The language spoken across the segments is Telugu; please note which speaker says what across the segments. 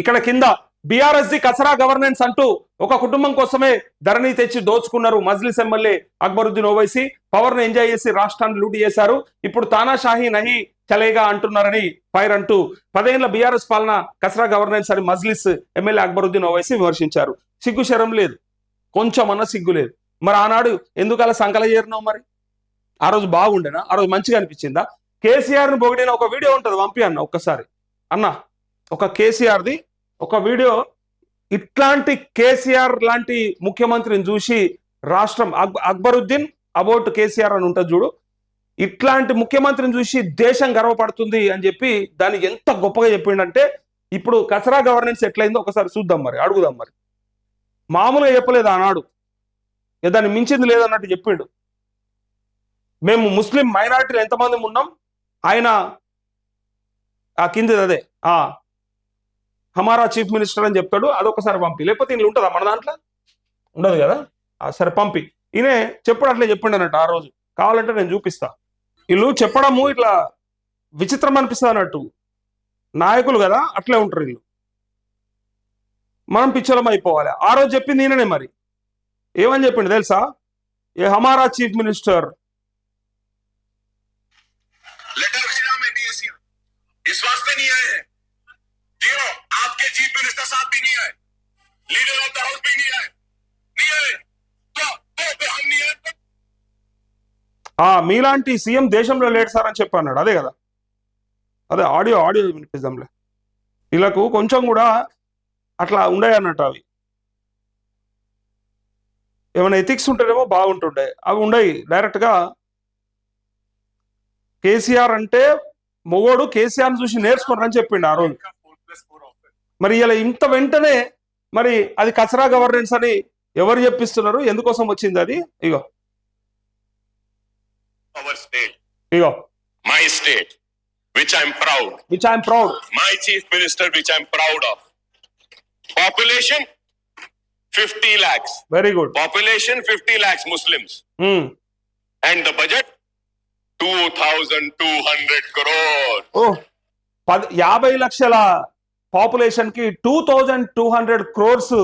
Speaker 1: ఇక్కడ కింద బీఆర్ఎస్ ది కసరా గవర్నెన్స్ అంటూ ఒక కుటుంబం కోసమే ధరణి తెచ్చి దోచుకున్నారు మజ్లిస్ ఎమ్మెల్యే అక్బరుద్దీన్ ఓవైసీ. పవర్ను ఎంజాయ్ చేసి రాష్ట్రాన్ని లూటి చేశారు. ఇప్పుడు తానాషాహి నహి చలేగా అంటున్నారని ఫైర్ అంటూ పదేళ్ళ బీఆర్ఎస్ పాలన కసరా గవర్నెన్స్ అని మజ్లిస్ ఎమ్మెల్యే అక్బరుద్దీన్ ఓవైసీ విమర్శించారు. సిగ్గు శరం లేదు. కొంచెం అన్న సిగ్గు లేదు. మరి ఆనాడు ఎందుకు అలా సంకల చేరినావు మరి? ఆ రోజు బాగుండేనా? ఆ రోజు మంచిగా అనిపించిందా? కేసీఆర్ను పొగిడిన ఒక వీడియో ఉంటుంది పంపి అన్న ఒక్కసారి. అన్న ఒక కేసీఆర్ది ఒక వీడియో ఇట్లాంటి కేసీఆర్ లాంటి ముఖ్యమంత్రిని చూసి రాష్ట్రం అక్- అక్బరుద్దీన్ అబౌట్ కేసీఆర్ అని ఉంటుంది చూడు. ఇట్లాంటి ముఖ్యమంత్రిని చూసి దేశం గర్వపడుతుంది అని చెప్పి దాన్ని ఎంత గొప్పగా చెప్పిండంటే ఇప్పుడు కసరా గవర్నెన్స్ ఎట్లయిందో ఒకసారి చూద్దాం మరి అడుగుదాం మరి. మామూలుగా చెప్పలేదు ఆనాడు? దాన్ని మించింది లేదన్నట్టు చెప్పిండు. మేము ముస్లిం మైనారిటీలు ఎంతమంది ఉన్నాం? ఆయన ఆ కింది అదే ఆ హమారా చీఫ్ మినిస్టర్ అని చెప్తాడు అదొకసారి పంపి. లేకపోతే ఇల్లు ఉంటుందా మన దాంట్లో? ఉండదు కదా? ఆ, సరే పంపి. ఈయనే చెప్పడు అట్లే చెప్పిండు అన్నట్టు ఆ రోజు. కావాలంటే నేను చూపిస్తా. వీళ్ళు చెప్పడము ఇట్లా విచిత్రం అనిపిస్తుంది అన్నట్టు. నాయకులు కదా అట్లే ఉంటారు వీళ్ళు. మనం పిచ్చలం అయిపోవాలి. ఆ రోజు చెప్పింది ఈయననే మరి. ఏమని చెప్పిండు తెలుసా? ఏ హమారా చీఫ్ మినిస్టర్
Speaker 2: आपके चीफ मिनिस्टर साहब भी नहीं आए लीडर ऑफ द हाउस भी नहीं आए नहीं आए तो तो फिर हम नहीं आए तो
Speaker 1: ఆ మీలాంటి సీఎం దేశంలో లేడు సార్ అని చెప్పన్నాడు అదే కదా అదే ఆడియో ఆడియో వినిపిద్దాంలే వీళ్ళకు కొంచెం కూడా అట్లా ఉండే అన్నట్టు అవి ఏమైనా ఎథిక్స్ ఉంటేనేమో బాగుంటుండే అవి ఉండయి డైరెక్ట్గా కేసీఆర్ అంటే మొగోడు కేసీఆర్ చూసి నేర్చుకోరని చెప్పిండు ఆ రోజు మరి ఇలా ఇంత వెంటనే మరి అది కచరా గవర్నెన్స్ అని ఎవరు చెప్పిస్తున్నారు? ఎందుకోసం వచ్చింది అది? ఇగో. ఇగో.
Speaker 2: My state which I am proud
Speaker 1: which I am proud
Speaker 2: my chief minister which I am proud population fifty lakhs
Speaker 1: very good
Speaker 2: population fifty lakhs Muslims and the budget two thousand
Speaker 1: two hundred crore యాభై లక్షల పాపులేషన్ కి two thousand two hundred crores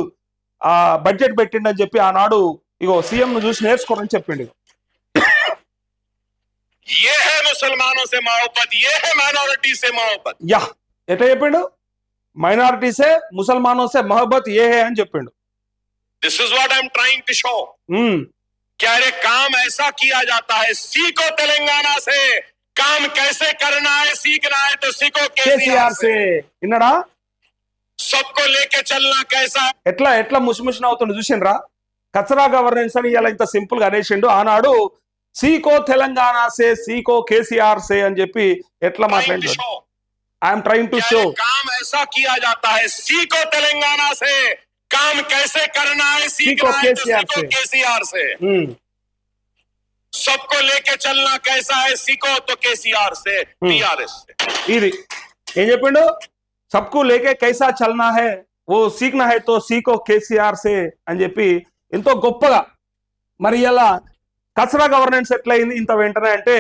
Speaker 1: ఆ బడ్జెట్ పెట్టిండని చెప్పి ఆనాడు ఇగో సీఎం ను చూసి నేర్చుకోరని చెప్పిండు
Speaker 2: ये है मुसलमानों से मोहब्बत ये है माइनॉरिटी से मोहब्बत
Speaker 1: యా ఎట్లా చెప్పిండు మైనారిటీసే ముసల్మానోసే మహబత్ ఏ హే అని చెప్పిండు
Speaker 2: this is what I am trying to show
Speaker 1: um,
Speaker 2: क्या अरे काम ऐसा किया जाता है सीखो तेलंगाना से काम कैसे करना है सीखना है तो सीखो
Speaker 1: కేసీఆర్
Speaker 2: केसीआर
Speaker 1: సే
Speaker 2: से
Speaker 1: విన్నాడా
Speaker 2: सबको लेके चलना कैसा है
Speaker 1: ఎట్లా ఎట్లా ముసిముసిన అవుతుండు చూసిండ్రా కచరా గవర్నెన్స్ అని ఇలా ఇంత సింపుల్ గా అనేసిండు ఆనాడు సీకో తెలంగాణ సే సీకో కేసీఆర్ సే అని చెప్పి ఎట్లా
Speaker 2: ट्राइंग टू
Speaker 1: మాట్లాడాడు
Speaker 2: शो
Speaker 1: ఐఎమ్ ట్రైంగ్ టు
Speaker 2: क्या
Speaker 1: షో
Speaker 2: अरे काम ऐसा किया जाता है सीखो तेलंगाना से काम कैसे करना है सीखना है तो
Speaker 1: KCR
Speaker 2: सीखो
Speaker 1: से।
Speaker 2: केसीआर से सबको लेके चलना कैसा है सीखो तो केसीआर से टीआरएस से
Speaker 1: ఇది ఏం చెప్పిండు సబ్కు లేకే కైసా చల్నా హే ఓ సీక్నా హే తో సీకో కేసీఆర్ సే అని చెప్పి ఎంతో గొప్పగా మరి ఇలా కసరా గవర్నెన్స్ ఎట్లయింది ఇంత వెంటనే అంటే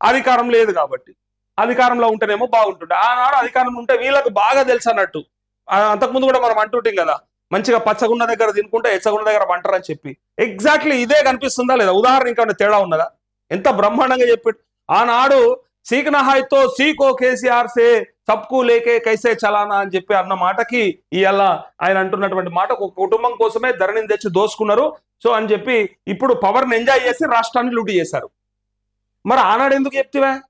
Speaker 1: అధికారం లేదు కాబట్టి అధికారంలో ఉంటేనేమో బాగుంటుండే ఆనాడు అధికారం ఉంటే వీళ్ళకు బాగా తెలుసు అన్నట్టు అంతకుముందు కూడా మనం అంటుంటాం కదా మంచిగా పచ్చగున్న దగ్గర తినుకుంటే ఎచ్చగున్న దగ్గర వంటరని చెప్పి। ఎగ్జాక్ట్లీ ఇదే కనిపిస్తుందా లేదా? ఉదాహరణ ఇంకా తేడా ఉన్నదా? ఎంత బ్రహ్మాండంగా చెప్పి ఆనాడు సీకనహాయ్తో సీకో కేసీఆర్ సే సబ్కు లేకే కైసే చలానా అని చెప్పి అన్న మాటకి ఇవాళ ఆయన అంటున్నటువంటి మాట ఒక కుటుంబం కోసమే ధరణిని తెచ్చి దోసుకున్నారు. సో అని చెప్పి ఇప్పుడు పవర్ని ఎంజాయ్ చేసి రాష్ట్రాన్ని లూటీ చేశారు. మరి ఆనాడు ఎందుకు చెప్తివా?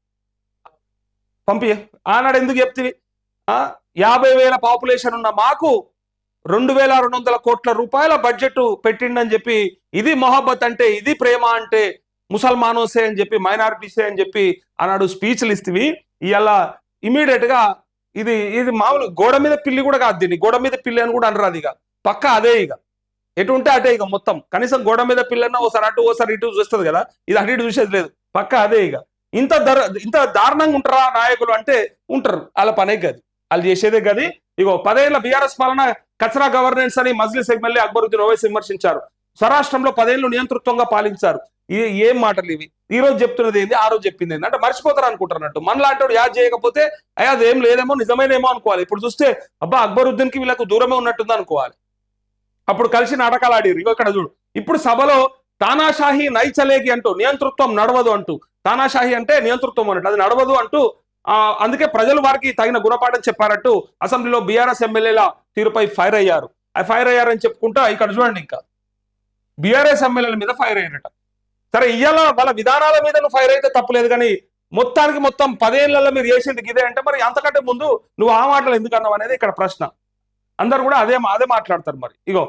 Speaker 1: పంపి ఆనాడు ఎందుకు చెప్తివి? ఆ, యాభై వేల పాపులేషన్ ఉన్న మాకు రెండు వేల రెండు వందల కోట్ల రూపాయల బడ్జెట్ పెట్టిండని చెప్పి ఇది మొహబ్బత్ అంటే ఇది ప్రేమ అంటే ముసల్మానోసే అని చెప్పి మైనారిటీసే అని చెప్పి ఆనాడు స్పీచ్లు ఇస్తేవి. ఇవాళ ఇమీడియట్గా ఇది ఇది మామూలు గోడ మీద పిల్లి కూడా కాదు దీన్ని. గోడ మీద పిల్లి అని కూడా అనరాదు ఇక. పక్క అదే ఇక. ఎటు ఉంటే అటే ఇక మొత్తం. కనీసం గోడ మీద పిల్లన్నా ఓసారి అటు ఓసారి ఇటు చూస్తుంది కదా. ఇది అటు ఇటు చూసేది లేదు. పక్క అదే ఇక. ఇంత ధర ఇంత దారుణంగా ఉంటారా నాయకులు అంటే ఉంటారు. వాళ్ళ పనే గది. వాళ్ళు చేసేదే గది. ఇగో పదేళ్ళ బీఆర్ఎస్ పాలన కచరా గవర్నెన్స్ అని మజ్లిస్ ఎమ్మెల్యే అక్బరుద్దీన్ ఓవైసీ విమర్శించారు. స్వరాష్ట్రంలో పదేళ్ళు నియంతృత్వంగా పాలించారు. ఇది ఏం మాటలు ఇవి? ఈ రోజు చెప్తున్నది ఏంది? ఆ రోజు చెప్పింది ఏంది? అంటే మర్చిపోతారు అనుకుంటారు మనలాంటి వాడు యాద్ చేయకపోతే అయ్యా ఏం లేదేమో నిజమేనేమో అనుకోవాలి. ఇప్పుడు చూస్తే అబ్బా అక్బరుద్దీన్కి వీళ్ళకు దూరమే ఉన్నట్టుంది అనుకోవాలి. అప్పుడు కలిసి నాటకాలు ఆడిరు ఇక్కడ చూడు. ఇప్పుడు సభలో తానాషాహి నైచలేగి అంటూ నియంతృత్వం నడవదు అంటూ తానాషాహి అంటే నియంతృత్వం అన్నట్టు అది నడవదు అంటూ ఆ, అందుకే ప్రజలు వారికి తగిన గుణపాఠం చెప్పారట్టు అసెంబ్లీలో బీఆర్ఎస్ ఎమ్మెల్యేల తీరుపై ఫైర్ అయ్యారు. ఆ ఫైర్ అయ్యారని చెప్పుకుంటా ఇక్కడ చూడండి ఇంకా. బీఆర్ఎస్ ఎమ్మెల్యేల మీద ఫైర్ అయ్యారట. సరే ఇవాళ వాళ్ళ విధానాల మీద నువ్వు ఫైర్ అయితే తప్పలేదు కానీ మొత్తానికి మొత్తం పదేళ్ళలో మీరు చేసింది ఇదే అంటే మరి అంతకంటే ముందు నువ్వు ఆ మాటలు ఎందుకు అన్నావు అనేది ఇక్కడ ప్రశ్న. అందరు కూడా అదే అదే మాట్లాడతారు మరి. ఇగో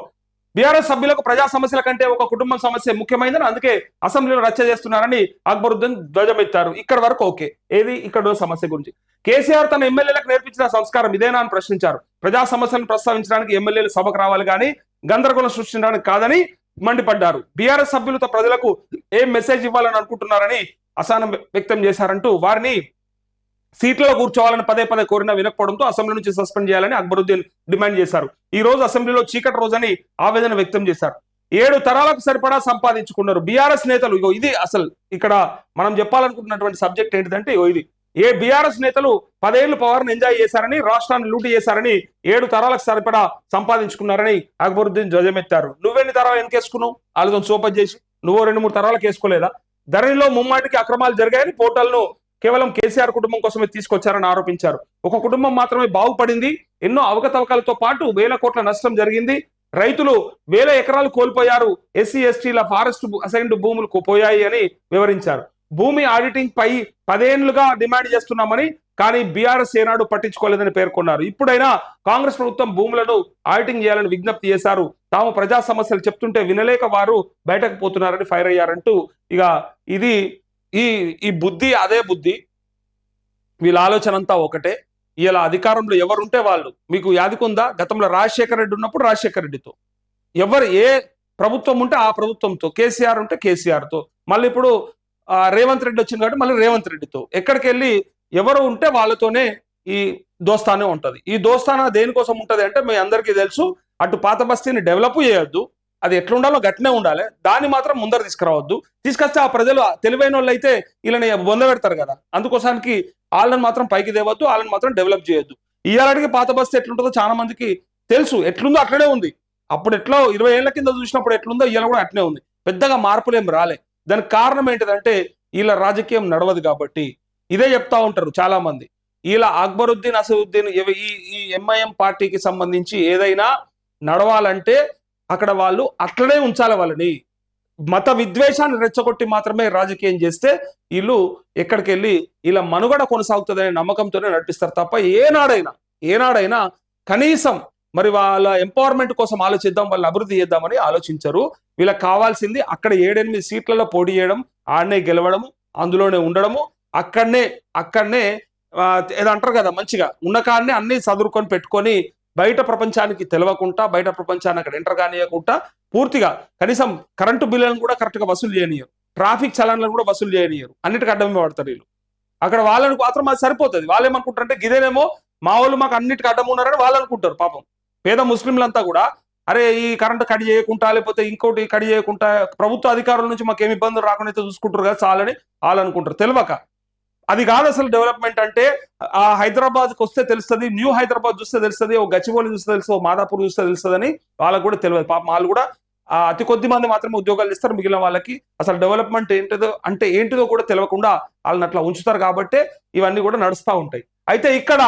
Speaker 1: బీఆర్ఎస్ సభ్యులకు ప్రజా సమస్యల కంటే ఒక కుటుంబం సమస్య ముఖ్యమైనదని అందుకే అసెంబ్లీలో రచ్చ చేస్తున్నారని అక్బరుద్దీన్ ధ్వజమెత్తారు. ఇక్కడ వరకు ఓకే. ఏది? ఇక్కడ సమస్య గురించి. కేసీఆర్ తన ఎమ్మెల్యేలకు నేర్పించిన సంస్కారం ఇదేనా అని ప్రశ్నించారు. ప్రజా సమస్యలను ప్రస్తావించడానికి ఎమ్మెల్యేలు సభకు రావాలి కానీ గందరగోళం సృష్టించడానికి కాదని మండిపడ్డారు. బీఆర్ఎస్ సభ్యులతో ప్రజలకు ఏం మెసేజ్ ఇవ్వాలని అనుకుంటున్నారని అసహనం వ్యక్తం చేశారంటూ వారిని సీట్లలో కూర్చోవాలని పదే పదే కోరిన వినకపోవడంతో అసెంబ్లీ నుంచి సస్పెండ్ చేయాలని అక్బరుద్దీన్ డిమాండ్ చేశారు. ఈ రోజు అసెంబ్లీలో చీకటి రోజని ఆవేదన వ్యక్తం చేశారు. ఏడు తరాలకు సరిపడా సంపాదించుకున్నారు బీఆర్ఎస్ నేతలు. ఇగో ఇది అసలు ఇక్కడ మనం చెప్పాలనుకుంటున్నటువంటి సబ్జెక్ట్ ఏంటిదంటే ఇది. ఏ బీఆర్ఎస్ నేతలు పదేళ్ళు పవర్ను ఎంజాయ్ చేశారని రాష్ట్రాన్ని లూటి చేశారని ఏడు తరాలకు సరిపడా సంపాదించుకున్నారని అక్బరుద్దీన్ ధ్వజమెత్తారు. నువ్వెన్ని తరాలు వెనకేసుకున్నావు? వాళ్ళతో సోపత్ చేసి. నువ్వు రెండు మూడు తరాలకు వేసుకోలేదా? ధరణిలో ముమ్మాటికి అక్రమాలు జరిగాయని పోర్టల్ను కేవలం కేసీఆర్ కుటుంబం కోసమే తీసుకొచ్చారని ఆరోపించారు. ఒక కుటుంబం మాత్రమే బాగుపడింది. ఎన్నో అవకతవకలతో పాటు వేల కోట్ల నష్టం జరిగింది. రైతులు వేల ఎకరాలు కోల్పోయారు. ఎస్సీ ఎస్టీల ఫారెస్ట్ అసైన్డ్ భూములు పోయాయి అని వివరించారు. భూమి ఆడిటింగ్ పై పదేళ్ళుగా డిమాండ్ చేస్తున్నామని కానీ బీఆర్ఎస్ ఏనాడు పట్టించుకోలేదని పేర్కొన్నారు. ఇప్పుడైనా కాంగ్రెస్ ప్రభుత్వం భూములను ఆడిటింగ్ చేయాలని విజ్ఞప్తి చేశారు. తాము ప్రజా సమస్యలు చెప్తుంటే వినలేక వారు బయటకు పోతున్నారని ఫైర్ అయ్యారంటూ ఇక ఇది ఈ ఈ బుద్ధి అదే బుద్ధి. వీళ్ళ ఆలోచన అంతా ఒకటే. ఇలా అధికారంలో ఎవరుంటే వాళ్ళు. మీకు యాదికుందా గతంలో రాజశేఖర రెడ్డి ఉన్నప్పుడు రాజశేఖర రెడ్డితో. ఎవరు ఏ ప్రభుత్వం ఉంటే ఆ ప్రభుత్వంతో కేసీఆర్ ఉంటే కేసీఆర్తో. మళ్ళీ ఇప్పుడు రేవంత్ రెడ్డి వచ్చింది కాబట్టి మళ్ళీ రేవంత్ రెడ్డితో. ఎక్కడికి వెళ్ళి ఎవరు ఉంటే వాళ్ళతోనే ఈ దోస్తానే ఉంటది. ఈ దోస్తానా దేనికోసం ఉంటది అంటే మీ అందరికీ తెలుసు అటు పాత బస్తీని డెవలప్ చేయొద్దు అది ఎట్లుండాలో గట్టినే ఉండాలి దాన్ని మాత్రం ముందర తీసుకురావద్దు. తీసుకొస్తే ఆ ప్రజలు తెలివైన వాళ్ళు అయితే వీళ్ళని బొంద పెడతారు కదా. అందుకోసానికి వాళ్ళని మాత్రం పైకి తేవద్దు వాళ్ళని మాత్రం డెవలప్ చేయొద్దు. ఇయ్యాలడికి పాత బస్తీ ఎట్లుంటుందో చాలా మందికి తెలుసు ఎట్లుందో అట్లనే ఉంది. అప్పుడు ఎట్లా ఇరవై ఏళ్ళ కింద చూసినప్పుడు ఎట్లుందో ఇవాళ కూడా అట్లనే ఉంది. పెద్దగా మార్పులు ఏం రాలే. దానికి కారణం ఏంటిదంటే వీళ్ళ రాజకీయం నడవదు కాబట్టి. ఇదే చెప్తా ఉంటారు చాలా మంది ఇలా అక్బరుద్దీన్ అసదుద్దీన్ ఈ ఈ ఎంఐఎం పార్టీకి సంబంధించి ఏదైనా నడవాలంటే అక్కడ వాళ్ళు అట్లనే ఉంచాలి వాళ్ళని. మత విద్వేషాన్ని రెచ్చగొట్టి మాత్రమే రాజకీయం చేస్తే వీళ్ళు ఎక్కడికి వెళ్ళి ఇలా మనుగడ కొనసాగుతుందనే నమ్మకంతోనే నడిపిస్తారు తప్ప ఏనాడైనా ఏనాడైనా కనీసం మరి వాళ్ళ ఎంపవర్మెంట్ కోసం ఆలోచిద్దాం వాళ్ళ అభివృద్ధి చేద్దామని ఆలోచించరు. వీళ్ళకి కావాల్సింది అక్కడ ఏడెనిమిది సీట్లలో పోటీ చేయడం ఆడనే గెలవడము అందులోనే ఉండడము అక్కడనే అక్కడనే ఏదంటారు కదా మంచిగా ఉన్న కాడనే అన్ని చదువుకొని పెట్టుకొని బయట ప్రపంచానికి తెలవకుండా బయట ప్రపంచాన్ని అక్కడ ఎంటర్ కానియకుండా పూర్తిగా కనీసం కరెంటు బిల్లులను కూడా కరెక్ట్గా వసూలు చేయనియరు. ట్రాఫిక్ చలన్లను కూడా వసూలు చేయనియరు. అన్నిటికీ అడ్డమే పడతారు వీళ్ళు. అక్కడ వాళ్ళని మాత్రం అది సరిపోతుంది. వాళ్ళు ఏమనుకుంటారంటే గిదేనేమో మా వాళ్ళు మాకు అన్నిటికీ అడ్డం ఉన్నారని వాళ్ళు అనుకుంటారు పాపం. పేద ముస్లింలంతా కూడా అరే ఈ కరెంటు కడి చేయకుండా లేకపోతే ఇంకోటి కడి చేయకుండా ప్రభుత్వ అధికారుల నుంచి మాకు ఏమి ఇబ్బందులు రాకుండా అయితే చూసుకుంటారు కదా చాలని వాళ్ళు అనుకుంటారు తెలియక. అది కాదు అసలు డెవలప్మెంట్ అంటే ఆ హైదరాబాద్కి వస్తే తెలుస్తుంది న్యూ హైదరాబాద్ చూస్తే తెలుస్తుంది ఓ గచ్చిబౌలి చూస్తే తెలుస్తుంది ఓ మాదాపూర్ చూస్తే తెలుస్తుందని వాళ్ళకు కూడా తెలియదు. పాపం వాళ్ళు కూడా ఆ అతి కొద్ది మంది మాత్రమే ఉద్యోగాలు ఇస్తారు మిగిలిన వాళ్ళకి. అసలు డెవలప్మెంట్ ఏంటిదో అంటే ఏంటిదో కూడా తెలియకుండా వాళ్ళని అట్లా ఉంచుతారు కాబట్టి ఇవన్నీ కూడా నడుస్తూ ఉంటాయి. అయితే ఇక్కడ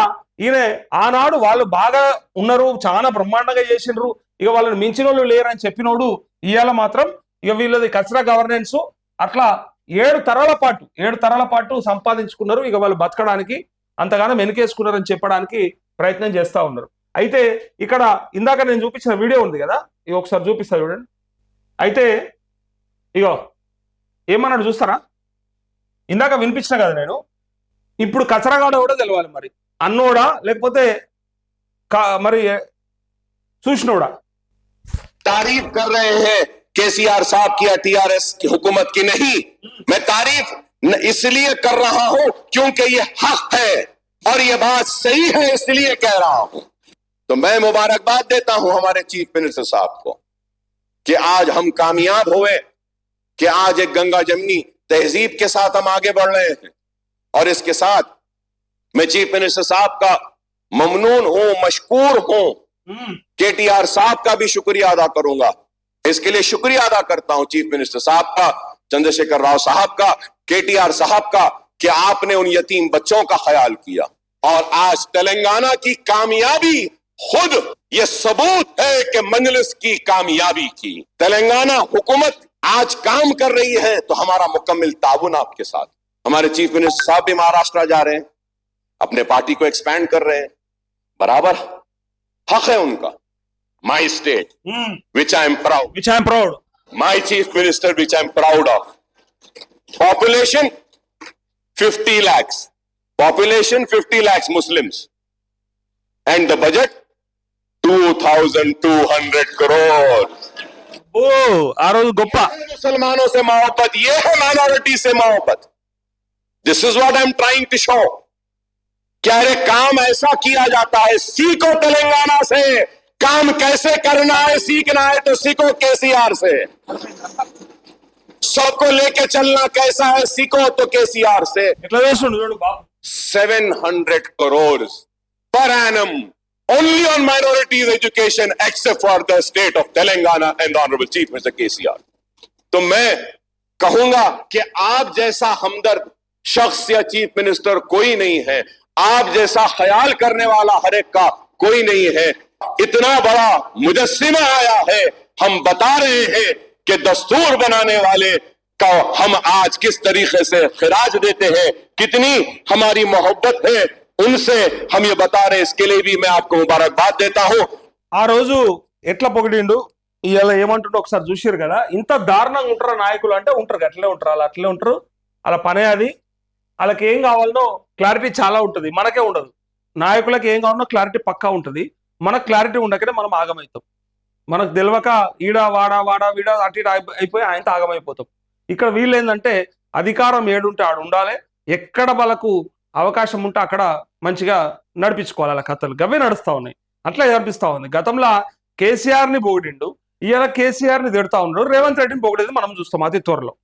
Speaker 1: ఈయన ఆనాడు వాళ్ళు బాగా ఉన్నారు చాలా బ్రహ్మాండంగా చేసిండ్రు. ఇక వాళ్ళని మించిన వాళ్ళు లేరని చెప్పినోడు ఇవాళ మాత్రం ఇక వీళ్ళది కచరా గవర్నెన్స్. అట్లా ఏడు తరాల పాటు ఏడు తరాల పాటు సంపాదించుకున్నారు. ఇక వాళ్ళు బతకడానికి అంతగానో వెనుకేసుకున్నారని చెప్పడానికి ప్రయత్నం చేస్తా ఉన్నారు. అయితే ఇక్కడ ఇందాక నేను చూపించిన వీడియో ఉంది కదా? ఇక ఒకసారి చూపిస్తా చూడండి. అయితే ఇగో ఏమన్నాడు చూస్తారా? ఇందాక వినిపించిన కదా నేను? ఇప్పుడు కచరగాడ కూడా తెలవాలి మరి? అన్నోడా లేకపోతే కా- మరి చూసినోడా
Speaker 2: तारीफ कर रहे हैं केसीआर साहब की या टीआरएस की हुकूमत की नहीं मैं तारीफ न- इसलिए कर रहा हूं क्योंकि ये हक है और ये बात सही है इसलिए कह रहा हूं तो मैं मुबारकबाद देता हूं हमारे चीफ मिनिस्टर साहब को कि आज हम कामयाब हुए कि आज एक गंगा जमनी तहजीब के साथ हम आगे बढ़ रहे हैं और इसके साथ मैं चीफ मिनिस्टर साहब का ममनून हूँ मशकूर हूँ। के टी आर साहब का भी शुक्रिया अदा करूँगा। इसके लिए शुक्रिया अदा करता हूँ चीफ मिनिस्टर साहब का चंद्रशेखर राव साहब का के टी आर साहब का कि आपने उन यतीम बच्चों का ख्याल किया। और आज तेलंगाना की कामयाबी खुद ये सबूत है कि मंजलिस की कामयाबी की। तेलंगाना हुकूमत आज काम कर रही है तो हमारा मुकम्मल ताउन आपके साथ। हमारे चीफ मिनिस्टर साहब भी महाराष्ट्र जा रहे हैं। अपने पार्टी को एक्सपैंड कर रहे हैं। बराबर? हक है उनका। My state which I am proud
Speaker 1: which I am proud
Speaker 2: my chief minister which I am proud of population 50 lakhs population 50 lakhs muslims. And the budget 2200 crore
Speaker 1: ओ आरोज गोपा
Speaker 2: मुसलमानों से मोहब्बत ये है माइनॉरिटी से मोहब्बत। This is what I am trying to show क्या अरे काम ऐसा किया जाता है सीखो तेलंगाना से। काम कैसे करना है सीखना है तो सीखो केसीआर से। सबको लेके चलना कैसा है सीखो तो केसीआर से।
Speaker 1: Seven
Speaker 2: hundred crore per annum only on education except for the state of Telangana and honourable chief minister K C R तो मैं कहूँगा कि आप जैसा हमदर्द शख्स या चीफ मिनिस्टर कोई नहीं है आप जैसा ख्याल करने वाला हर एक का कोई नहीं है इतना बड़ा मुजस्सिमा आया है हम बता रहे हैं कि दस्तूर बनाने वाले का हम आज किस तरीके से खिराज देते हैं कितनी हमारी मोहब्बत है उनसे हम ये बता रहे हैं इसके लिए भी मैं आपको मुबारकबाद देता हूं
Speaker 1: ఆ రోజు ఎట్లా పొగిడిండు ఇవాళ ఏమంటుండో ఒకసారి చూసారు కదా ఇంత దారుణంగా ఉంటారా నాయకులు అంటే ఉంటారు అట్లే ఉంటారు అలా అట్లే ఉంటారు అలా పనే అది వాళ్ళకి ఏం కావాలనో క్లారిటీ చాలా ఉంటుంది మనకే ఉండదు. నాయకులకు ఏం కావాలనో క్లారిటీ పక్కా ఉంటుంది. మనకు క్లారిటీ ఉండకనే మనం ఆగమవుతాం. మనకు తెలియక ఈడ వాడ వాడ వీడ అటు ఇటు అయిపోయి ఆయనతో ఆగమైపోతాం. ఇక్కడ వీళ్ళు ఏంటంటే అధికారం ఏడుంటే ఆడు ఉండాలి. ఎక్కడ వాళ్ళకు అవకాశం ఉంటే అక్కడ మంచిగా నడిపించుకోవాలి అలా కథలు. గవే నడుస్తా ఉన్నాయి. అట్లా కనిపిస్తూ ఉంది. గతంలో కేసీఆర్ని పొగిడిండు ఇవాళ కేసీఆర్ని తిడతా ఉన్నాడు. రేవంత్ రెడ్డిని పొగిడేది మనం చూస్తాం అతి త్వరలో.